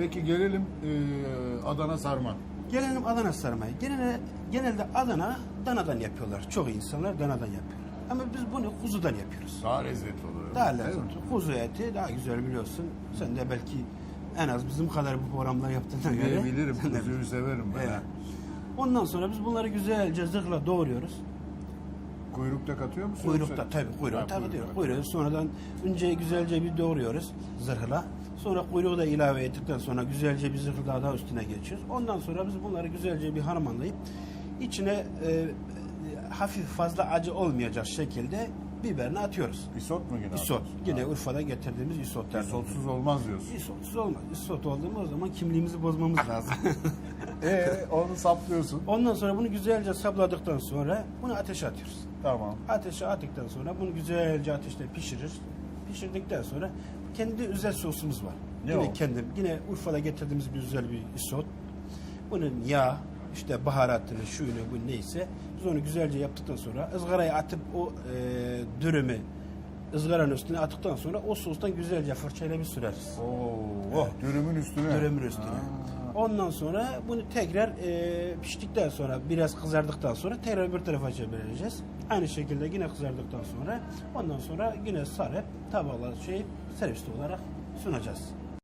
Peki gelelim e, Adana sarma. Gelelim Adana sarmayı. Genelde, genelde Adana danadan yapıyorlar. Çok insanlar danadan yapıyor. Ama biz bunu kuzudan yapıyoruz. Daha lezzetli oluyor. Daha değil mi? lezzetli. Kuzu eti daha güzel biliyorsun. Sen de belki en az bizim kadar bu programlar yaptığına göre. Bilirim, sen de- kuzuyu severim ben. Evet. Ondan sonra biz bunları güzelce zırhla doğruyoruz. Kuyrukta katıyor musun? Kuyrukta yoksa- tabii kuyruğu Ha, tabii diyor. kuyrukta. Kuyruğu sonradan önce güzelce bir doğruyoruz zırhla. Sonra kuyruğu da ilave ettikten sonra güzelce bir zırhı daha, üstüne geçiyoruz. Ondan sonra biz bunları güzelce bir harmanlayıp içine e, hafif fazla acı olmayacak şekilde biberini atıyoruz. Isot mu yine? Isot. Yine. Urfa'da getirdiğimiz isotlar. Isotsuz olmaz diyorsun. Isotsuz olmaz. Isot olduğumuz zaman kimliğimizi bozmamız lazım. Ee, onu saplıyorsun. Ondan sonra bunu güzelce sapladıktan sonra bunu ateşe atıyoruz. Tamam. Ateşe attıktan sonra bunu güzelce ateşte pişirir. Pişirdikten sonra kendi özel sosumuz var. Ne yine o? kendim yine Urfa'da getirdiğimiz bir güzel bir isot. Bunun yağ, işte baharatını, şuyunu, bu neyse biz onu güzelce yaptıktan sonra ızgaraya atıp o e, dürümü ızgaranın üstüne attıktan sonra o sostan güzelce fırçayla bir süreriz. Oo, oh, dürümün üstüne. Dürümün üstüne. Ha. Ondan sonra bunu tekrar e, piştikten sonra biraz kızardıktan sonra tekrar bir tarafa çevireceğiz. Aynı şekilde yine kızardıktan sonra ondan sonra yine sarıp tabaklar şey servisli olarak sunacağız.